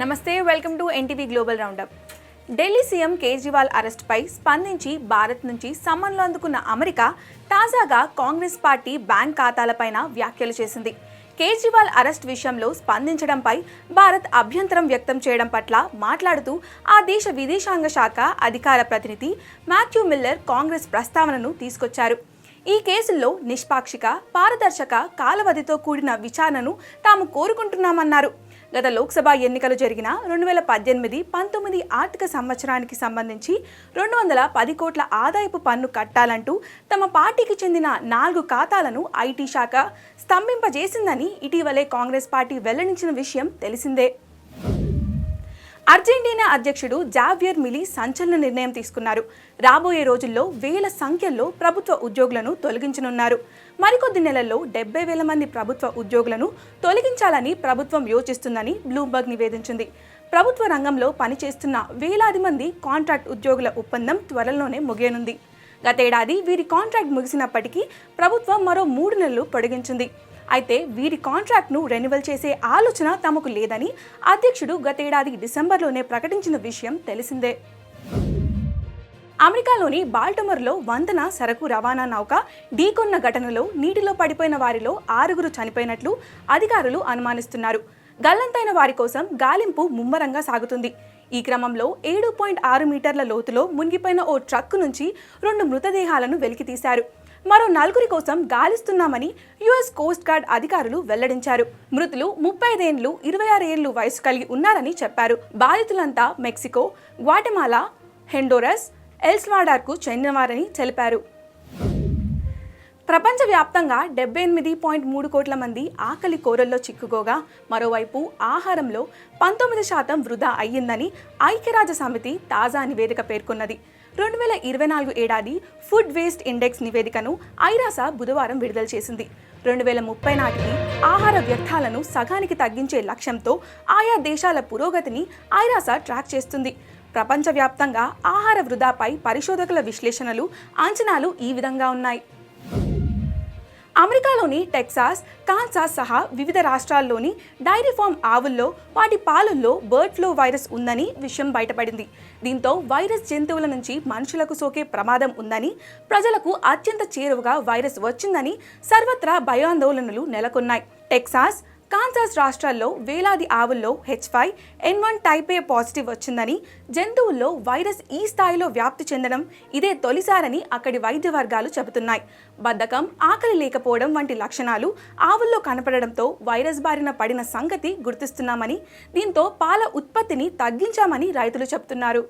నమస్తే welcome to NTV global roundup Delhi CM Kejriwal అరెస్ట్పై స్పందించి భారత్ నుంచి సమ్మన్లు అందుకున్న అమెరికా తాజాగా కాంగ్రెస్ పార్టీ బ్యాంక్ ఖాతాలపైన వ్యాఖ్యలు చేసింది. కేజ్రీవాల్ అరెస్ట్ విషయంలో స్పందించడంపై భారత్ అభ్యంతరం వ్యక్తం చేయడం పట్ల మాట్లాడుతూ ఆ దేశ విదేశాంగ శాఖ అధికార ప్రతినిధి మాథ్యూ మిల్లర్ కాంగ్రెస్ ప్రస్తావనను తీసుకొచ్చారు. ఈ కేసుల్లో నిష్పాక్షిక పారదర్శక కాలవధితో కూడిన విచారణను తాము కోరుకుంటున్నామన్నారు. గత లోక్సభ ఎన్నికలు జరిగిన రెండు వేల పద్దెనిమిది పంతొమ్మిది ఆర్థిక సంవత్సరానికి సంబంధించి రెండు వందల పది కోట్ల ఆదాయపు పన్ను కట్టాలంటూ తమ పార్టీకి చెందిన నాలుగు ఖాతాలను ఐటీ శాఖ స్తంభింపజేసిందని ఇటీవలే కాంగ్రెస్ పార్టీ వెల్లడించిన విషయం తెలిసిందే. అర్జెంటీనా అధ్యక్షుడు జావియర్ మిలీ సంచలన నిర్ణయం తీసుకున్నారు. రాబోయే రోజుల్లో వేల సంఖ్యలో ప్రభుత్వ ఉద్యోగులను తొలగించనున్నారు. మరికొద్ది నెలల్లో డెబ్బై వేల మంది ప్రభుత్వ ఉద్యోగులను తొలగించాలని ప్రభుత్వం యోచిస్తుందని బ్లూంబర్గ్ నివేదించింది. ప్రభుత్వ రంగంలో పనిచేస్తున్న వేలాది మంది కాంట్రాక్ట్ ఉద్యోగుల ఒప్పందం త్వరలోనే ముగియనుంది. గతేడాది వీరి కాంట్రాక్ట్ ముగిసినప్పటికీ ప్రభుత్వం మరో మూడు నెలలు పొడిగించింది. అయితే వీరి కాంట్రాక్ట్ను రెన్యువల్ చేసే ఆలోచన తమకు లేదని అధ్యక్షుడు గతేడాది డిసెంబర్లోనే ప్రకటించిన విషయం తెలిసిందే. అమెరికాలోని బాల్టమర్లో వంతెన సరకు రవాణా నౌక ఢీకొన్న ఘటనలో నీటిలో పడిపోయిన వారిలో ఆరుగురు చనిపోయినట్లు అధికారులు అనుమానిస్తున్నారు. గల్లంతైన వారి కోసం గాలింపు ముమ్మరంగా సాగుతుంది. ఈ క్రమంలో ఏడు పాయింట్ ఆరు మీటర్ల లోతులో మునిగిపోయిన ఓ ట్రక్కు నుంచి రెండు మృతదేహాలను వెలికితీశారు. మరో నలుగురి కోసం గాలిస్తున్నామని యుఎస్ కోస్ట్ గార్డ్ అధికారులు వెల్లడించారు. మృతులు ముప్పై ఐదేండ్లు ఇరవై ఆరు ఏళ్ళు వయసు కలిగి ఉన్నారని చెప్పారు. బాధితులంతా మెక్సికో గ్వాటమాలా హెండోరస్ ఎల్స్వాడార్కు చెందినవారని తెలిపారు. ప్రపంచవ్యాప్తంగా డెబ్బై ఎనిమిది పాయింట్ మూడు కోట్ల మంది ఆకలి కోరల్లో చిక్కుకోగా మరోవైపు ఆహారంలో పంతొమ్మిది శాతం వృధా అయ్యిందని ఐక్యరాజ్య సమితి తాజా నివేదిక పేర్కొన్నది. రెండు వేల ఇరవై నాలుగు ఏడాది ఫుడ్ వేస్ట్ ఇండెక్స్ నివేదికను ఐరాస బుధవారం విడుదల చేసింది. రెండు వేల ముప్పై నాటికి ఆహార వ్యర్థాలను సగానికి తగ్గించే లక్ష్యంతో ఆయా దేశాల పురోగతిని ఐరాస ట్రాక్ చేస్తుంది. ప్రపంచవ్యాప్తంగా ఆహార వృధాపై పరిశోధకుల విశ్లేషణలు అంచనాలు ఈ విధంగా ఉన్నాయి. అమెరికాలోని టెక్సాస్ కాన్సాస్ సహా వివిధ రాష్ట్రాల్లోని డైరీ ఫామ్ ఆవుల్లో వాటి పాలల్లో బర్డ్ ఫ్లూ వైరస్ ఉందని విషయం బయటపడింది. దీంతో వైరస్ జంతువుల నుంచి మనుషులకు సోకే ప్రమాదం ఉందని ప్రజలకు అత్యంత చేరువగా వైరస్ వచ్చిందని సర్వత్రా భయాందోళనలు నెలకొన్నాయి. టెక్సాస్ కాన్సాస్ రాష్ట్రాల్లో వేలాది ఆవుల్లో H five N one type A positive వచ్చిందని జంతువుల్లో వైరస్ ఈ స్థాయిలో వ్యాప్తి చెందడం ఇదే తొలిసారని అక్కడి వైద్య వర్గాలు చెబుతున్నాయి. బద్ధకం ఆకలి లేకపోవడం వంటి లక్షణాలు ఆవుల్లో కనపడడంతో వైరస్ బారిన పడిన సంగతి గుర్తిస్తున్నామని దీంతో పాల ఉత్పత్తిని తగ్గించామని రైతులు చెబుతున్నారు.